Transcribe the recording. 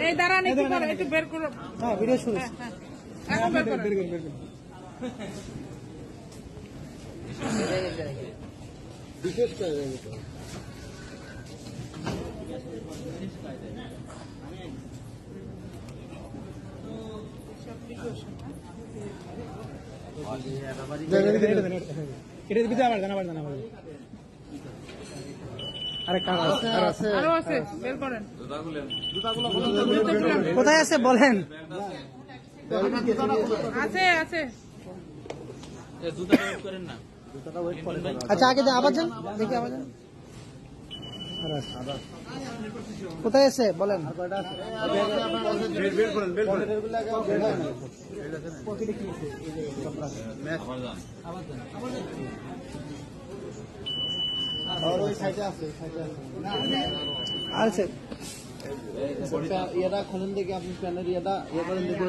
এই দাঁড়ান একটু পরে, একটু বের করো। হ্যাঁ ভিডিও শুরু হ্যাঁ, এখন বের করো। এটা দিতে আবার জানা আবার জানা আবার আরে কারা আছে আরও আছে বের করেন কোথায় আছে বলেন? আছে আছে। আচ্ছা আগে আবার যান। দেখি আবার যান। কোথায় আছে? বলেন। আর স্যার ইয়েটা খোলেন দেখি আপনি প্যানের ইয়েটা ইয়ে করেন দেখি।